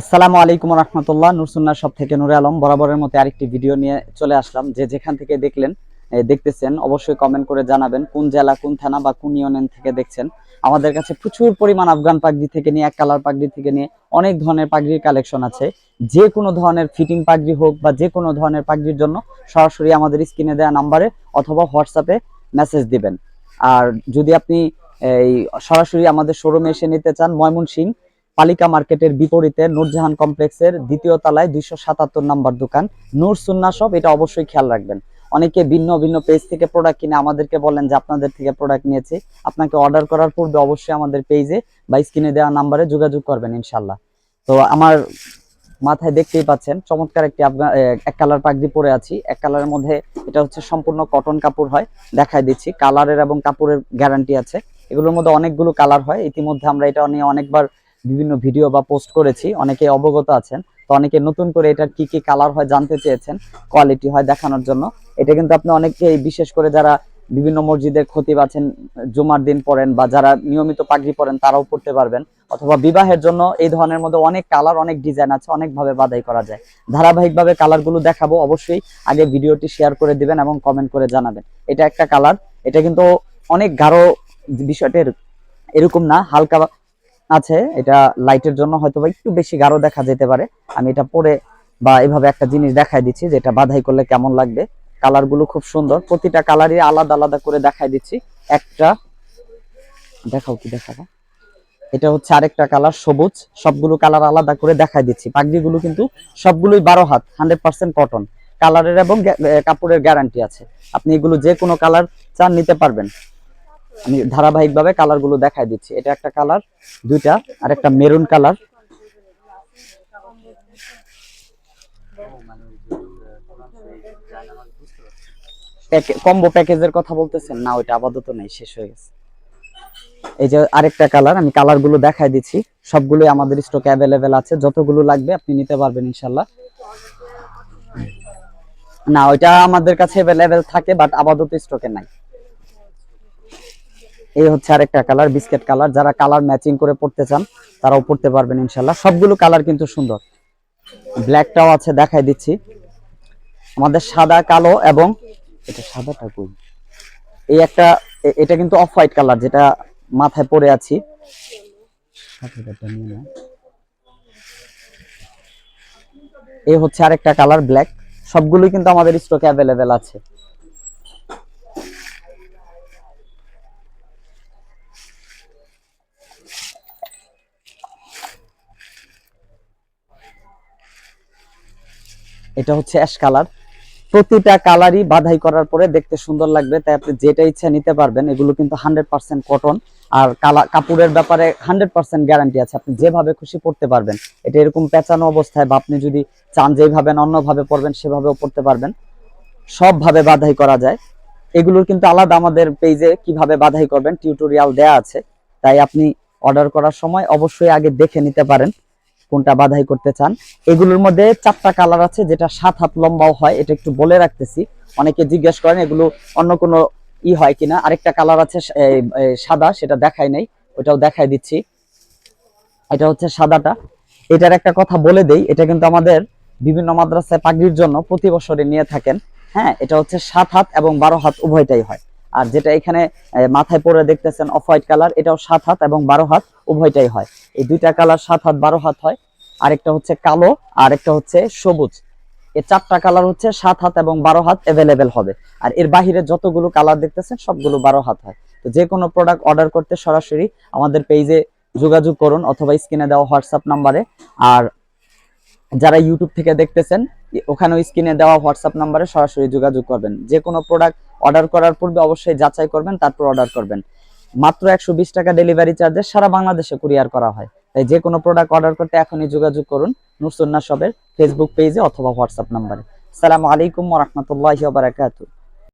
আসসালামু আলাইকুম রহমতুল্লাহ। নুরসুন্না সব থেকে নুরে আলম বরাবরের মতো আরেকটি ভিডিও নিয়ে চলে আসলাম। যে যেখান থেকে দেখলেন দেখতেছেন, অবশ্যই কমেন্ট করে জানাবেন কোন জেলা, কোন থানা বা কোন ইউনিয়ন থেকে দেখছেন। আমাদের কাছে প্রচুর পরিমাণ আফগান পাগড়ি থেকে নিয়ে, এক কালার পাগড়ি থেকে নিয়ে অনেক ধরনের পাগড়ির কালেকশন আছে। যে কোনো ধরনের ফিটিং পাগড়ি হোক বা যে কোনো ধরনের পাগড়ির জন্য সরাসরি আমাদের স্ক্রিনে দেওয়া নাম্বারে অথবা হোয়াটসঅ্যাপে মেসেজ দিবেন। আর যদি আপনি, এই, সরাসরি আমাদের শোরুমে এসে নিতে চান ময়মনসিং পালিকা মার্কেটের বিপরীতে নূরজাহান কমপ্লেক্সের দ্বিতীয় তলায় দুইশো সাতাত্তর নাম্বার দোকান। নূর সুন্না শপ, এটা অবশ্যই খেয়াল রাখবেন। অনেকে ভিন্ন ভিন্ন পেজ থেকে প্রোডাক্ট কিনে আমাদেরকে বলেন যে, আপনাদের থেকে প্রোডাক্ট নিয়েছি। আপনাকে অর্ডার করার পূর্বে অবশ্যই আমাদের পেজে বা স্ক্রিনে দেওয়া নাম্বারে যোগাযোগ করবেন ইনশাল্লাহ তো আমার মাথায় দেখতেই পাচ্ছেন, চমৎকার একটি আফগান এক কালার পাগড়ি পরে আছি। এক কালারের মধ্যে এটা হচ্ছে সম্পূর্ণ কটন কাপড় হয়, দেখাই দিচ্ছি। কালারের এবং কাপড়ের গ্যারান্টি আছে। এগুলোর মধ্যে অনেকগুলো কালার হয়। ইতিমধ্যে আমরা এটা নিয়ে অনেকবার বিভিন্ন ভিডিও বা পোস্ট করেছি, অনেকে অবগত আছেন। তো অনেকে নতুন করে এটার কি কি কালার হয় জানতে চেয়েছেন কোয়ালিটি হয় দেখানোর জন্য। এটা কিন্তু আপনি অনেকে বিশেষ করে যারা বিভিন্ন মসজিদের খতিব আছেন, জুমার দিন পড়েন বা যারা নিয়মিত পাগড়ি পরেন, তারাও পড়তে পারবেন। অথবা বিবাহের জন্য এই ধরনের মধ্যে অনেক কালার অনেক ডিজাইন আছে, অনেকভাবে বাদাই করা যায়। ধারাবাহিকভাবে কালারগুলো দেখাবো, অবশ্যই আগে ভিডিওটি শেয়ার করে দিবেন এবং কমেন্ট করে জানাবেন। এটা একটা কালার এটা কিন্তু অনেক গাঢ়, বিষয়টা এরকম না, হালকা আছে, এটা লাইটের জন্য হয়তো বা একটু বেশি গাঢ় দেখা যেতে পারে। আমি এটা পরে বা এভাবে একটা জিনিস দেখাই দিচ্ছি যেটা বাধাই করলে কেমন লাগবে। কালারগুলো খুব সুন্দর, প্রতিটা কালারই আলাদা আলাদা করে দেখাই দিচ্ছি। একটা, দেখাও কি দেখাবো? এটা হচ্ছে আরেকটা কালার সবুজ। সবগুলো কালার আলাদা করে দেখাই দিচ্ছি। পাগড়িগুলো কিন্তু সবগুলোই বারো হাত হান্ড্রেড পার্সেন্ট কটন কালারের এবং কাপড়ের গ্যারান্টি আছে। আপনি এগুলো যে কোনো কালার চান, নিতে পারবেন। আমি ধারাবাহিকভাবে কালারগুলো দেখাই দিচ্ছি। এটা একটা কালার, দুইটা, আর একটা মেরুন কালার। কম্বো প্যাকেজের কথা বলতেছেন? না, ওইটা আপাতত নেই, শেষ হয়ে গেছে। এই যে আরেকটা কালার, আমি কালারগুলো দেখাই দিচ্ছি। সবগুলোই আমাদের স্টকে অ্যাভেলেবেল আছে। যতগুলো লাগবে আপনি নিতে পারবেন ইনশাল্লাহ। না, ওইটা আমাদের কাছে অ্যাভেলেবেল থাকে বাট আপাতত স্টকে নাই। এই হচ্ছে আরেকটা কালার, বিস্কেট কালার। যারা কালার ম্যাচিং করে পড়তে চান, তারাও পড়তে পারবেন ইনশাল্লাহ। সবগুলো কালার কিন্তু সুন্দর। ব্ল্যাকটাও আছে, দেখাই দিচ্ছি। আমাদের সাদা, কালো এবং এটা সাদাটা কই? এই একটা এটা কিন্তু অফ হোয়াইট কালার, যেটা মাথায় পরে আছি। এই হচ্ছে আরেকটা কালার, ব্ল্যাক। সবগুলোই কিন্তু আমাদের স্টকে অ্যাভেলেবেল আছে। এটা হচ্ছে অ্যাশ কালার প্রতিটা কালারই বাধাই করার পরে দেখতে সুন্দর লাগবে, তাই আপনি যেটা ইচ্ছা নিতে পারবেন, এগুলো কিন্তু হান্ড্রেড পার্সেন্ট কটন আর কালা কাপড়ের ব্যাপারে হান্ড্রেড পার্সেন্ট গ্যারান্টি আছে, আপনি যেভাবে খুশি পড়তে পারবেন। এটা এরকম পেঁচানো অবস্থায় বা আপনি যদি চান যেভাবে অন্যভাবে পড়বেন সেভাবেও পড়তে পারবেন। সবভাবে বাধাই করা যায়। এগুলোর কিন্তু আলাদা আমাদের পেজে কীভাবে বাধাই করবেন টিউটোরিয়াল দেয়া আছে। তাই আপনি অর্ডার করার সময় অবশ্যই আগে দেখে নিতে পারেন। কোনটা বাধাই করতে চান। এগুলোর মধ্যে চারটা কালার আছে যেটা সাত হাত লম্বাও হয়, এটা একটু বলে রাখতেছি। অনেকে জিজ্ঞেস করেন এগুলো অন্য কোনো ই হয় কিনা। আরেকটা কালার আছে সাদা, সেটা দেখাই নাই ওটাও দেখাই দিচ্ছি। এটা হচ্ছে সাদাটা। এটার একটা কথা বলে দেই, এটা কিন্তু আমাদের বিভিন্ন মাদ্রাসায় পাগড়ির জন্য প্রতি বছরে নিয়ে থাকেন। হ্যাঁ এটা হচ্ছে সাত হাত এবং বারো হাত উভয়টাই হয়। আর যেটা এখানে মাথায় পরে দেখতেছেন অফ হোয়াইট কালার, এটাও সাত হাত এবং বারো হাত উভয়টাই হয়। এই দুইটা কালার সাত হাত, বারো হাত হয়। আরেকটা হচ্ছে কালো আর একটা হচ্ছে সবুজ। এই চারটা কালার হচ্ছে সাত হাত এবং বারো হাত অ্যাভেলেবেল হবে। আর এর বাহিরে যতগুলো কালার দেখতেছেন, সবগুলো বারো হাত হয়। তো যে কোনো প্রোডাক্ট অর্ডার করতে সরাসরি আমাদের পেজে যোগাযোগ করুন অথবা স্ক্রিনে দেওয়া হোয়াটসঅ্যাপ নাম্বারে আর যারা ইউটিউব থেকে দেখতেছেন ওখানে ওখানেও স্ক্রিনে দেওয়া হোয়াটসঅ্যাপ নাম্বারে সরাসরি যোগাযোগ করবেন। যে কোনো প্রোডাক্ট অর্ডার করার পূর্বে অবশ্যই যাচাই করবেন, তারপর অর্ডার করবেন। মাত্র একশো বিশ টাকা ডেলিভারি চার্জে সারা বাংলাদেশে কুরিয়ার করা হয়। তাই যে কোনো প্রোডাক্ট অর্ডার করতে এখনই যোগাযোগ করুন নুরসুন্না শপের ফেসবুক পেজে অথবা হোয়াটসঅ্যাপ নাম্বারে সালামু আলাইকুম রহমতুল্লাহ বারাকাতু